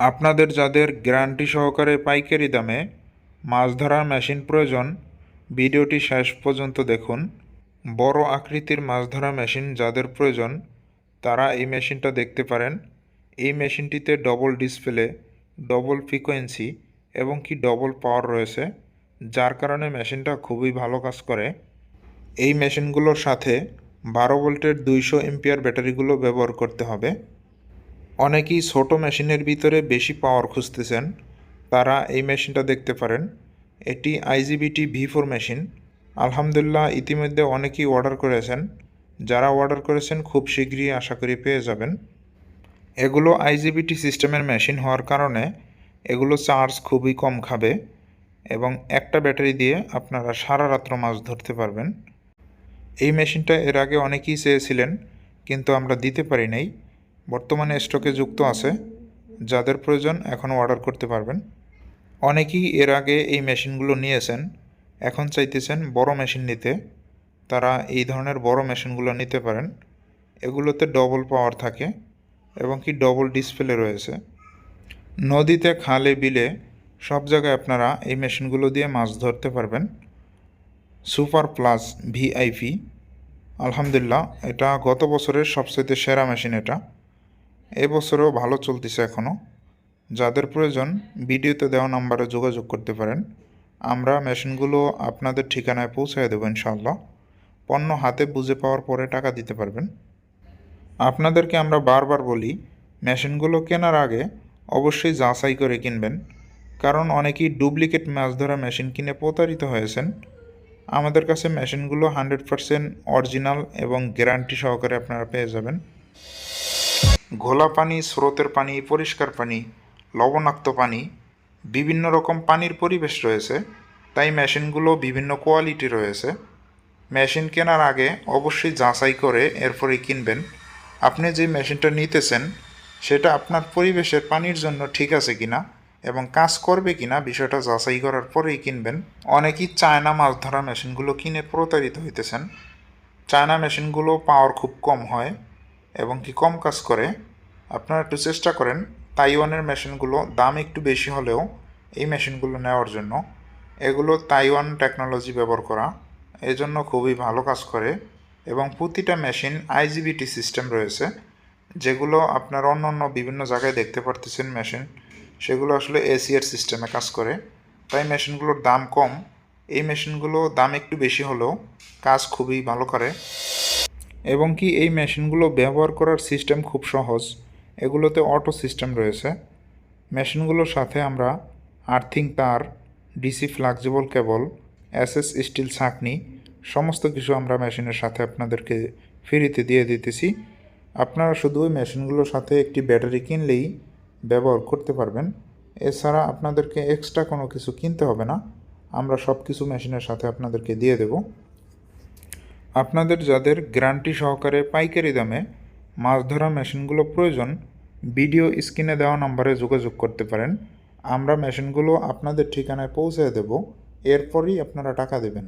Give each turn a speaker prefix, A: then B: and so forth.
A: আপনাদের যাদের গ্যারান্টি সহকারে পাইকারি দামে মাছ ধরার মেশিন প্রয়োজন, ভিডিওটি শেষ পর্যন্ত দেখুন। বড় আকৃতির মাছ ধরা মেশিন যাদের প্রয়োজন, তারা এই মেশিনটা দেখতে পারেন। এই মেশিনটিতে ডবল ডিসপ্লে ডবল ফ্রিকোয়েন্সি এবং কি ডবল পাওয়ার রয়েছে, যার কারণে মেশিনটা খুবই ভালো কাজ করে। এই মেশিনগুলোর সাথে বারো ভোল্টের দুইশো এমপিআর ব্যাটারিগুলো ব্যবহার করতে হবে। অনেকেই ছোট মেশিনের ভিতরে বেশি পাওয়ার খুঁজতেছেন। তারা এই মেশিনটা দেখতে পারেন। এটি আইজিবিটি ভি ফোর মেশিন আলহামদুলিল্লাহ, ইতিমধ্যে অনেকেই অর্ডার করেছেন। যারা অর্ডার করেছেন, খুব শীঘ্রই আশা করি পেয়ে যাবেন। এগুলো আইজিবিটি সিস্টেমের মেশিন হওয়ার কারণে এগুলো চার্জ খুবই কম খাবে এবং একটা ব্যাটারি দিয়ে আপনারা সারা রাত্র মাছ ধরতে পারবেন। এই মেশিনটা এর আগে অনেকেই চেয়েছিলেন, কিন্তু আমরা দিতে পারি নাই। বর্তমানে স্টকে যুক্ত আছে, যাদের প্রয়োজন এখন অর্ডার করতে পারবেন। অনেকেই এর আগে এই মেশিনগুলো নিয়েছেন, এখন চাইতেছেন বড় মেশিন নিতে। তারা এই ধরনের বড় মেশিনগুলো নিতে পারেন। এগুলোতে ডবল পাওয়ার থাকে এবং কি ডবল ডিসপ্লে রয়েছে। নদীতে খালে, বিলে সব জায়গায় আপনারা এই মেশিনগুলো দিয়ে মাছ ধরতে পারবেন। Super plus VIP. আলহামদুলিল্লাহ, এটা গত বছরের সবচেয়ে সেরা মেশিন এটা। এবছরেও ভালো চলতেছে এখনও যাদের প্রয়োজন ভিডিওতে দেওয়া নাম্বারে যোগাযোগ করতে পারেন। আমরা মেশিনগুলো আপনাদের ঠিকানায় পৌঁছায় দেবো ইনশাআল্লাহ। পণ্য হাতে বুঝে পাওয়ার পরে টাকা দিতে পারবেন। আপনাদেরকে আমরা বারবার বলি, মেশিনগুলো কেনার আগে অবশ্যই যাচাই করে কিনবেন। কারণ অনেকেই ডুপ্লিকেট মাছ ধরা মেশিন কিনে প্রতারিত হয়েছেন। আমাদের কাছে মেশিনগুলো হান্ড্রেড পারসেন্ট অরিজিনাল এবং গ্যারান্টি সহকারে আপনারা পেয়ে যাবেন। ঘোলা পানি, স্রোতের পানি, পরিষ্কার পানি, লবণাক্ত পানি, বিভিন্ন রকম পানির পরিবেশ রয়েছে। তাই মেশিনগুলো বিভিন্ন কোয়ালিটি রয়েছে। মেশিন কেনার আগে অবশ্যই যাচাই করে এরপরেই কিনবেন। আপনি যে মেশিনটা নিতেছেন, সেটা আপনার পরিবেশের পানির জন্য ঠিক আছে কিনা এবং কাজ করবে কিনা বিষয়টা যাচাই করার পরেই কিনবেন। অনেকেই চায়না মাছ ধরা মেশিনগুলো কিনে প্রতারিত হইতেছেন। চায়না মেশিনগুলো পাওয়ার খুব কম হয়। এবং কি কম কাজ করে, আপনারা একটু চেষ্টা করেন তাইওয়ানের মেশিনগুলো দাম একটু বেশি হলেও এই মেশিনগুলো নেওয়ার জন্য। এগুলো তাইওয়ান টেকনোলজি ব্যবহার করা, এজন্য খুবই ভালো কাজ করে এবং প্রতিটা মেশিন আইজিবিটি সিস্টেম রয়েছে, যেগুলো আপনার অন্য অন্য বিভিন্ন জায়গায় দেখতে পারতেছেন মেশিন, সেগুলো আসলে এসিআর সিস্টেমে কাজ করে। তাই মেশিনগুলোর দাম কম, এই মেশিনগুলো দাম একটু বেশি হলেও কাজ খুবই ভালো করে। এবং কি এই মেশিনগুলো ব্যবহার করার সিস্টেম খুব সহজ। এগুলোতে অটো সিস্টেম রয়েছে। মেশিনগুলোর সাথে আমরা আর্থিং তার, DC flexible cable, SS steel ছাঁকনি, সমস্ত কিছু আমরা মেশিনের সাথে আপনাদেরকে ফ্রিতে দিয়ে দিতেছি। আপনারা শুধু ওই মেশিনগুলোর সাথে একটি ব্যাটারি কিনলেই ব্যবহার করতে পারবেন। এছাড়া আপনাদেরকে এক্সট্রা কোনো কিছু কিনতে হবে না। আমরা সব কিছু মেশিনের সাথে আপনাদেরকে দিয়ে দেব। আপনাদের যাদের গ্যারান্টি সহকারে পাইকারি দামে মাছ ধরা মেশিনগুলো প্রয়োজন, ভিডিও স্ক্রিনে দেওয়া নম্বরে যোগাযোগ করতে পারেন। আমরা মেশিনগুলো আপনাদের ঠিকানায় পৌঁছে দেব, এরপরই আপনারা টাকা দেবেন।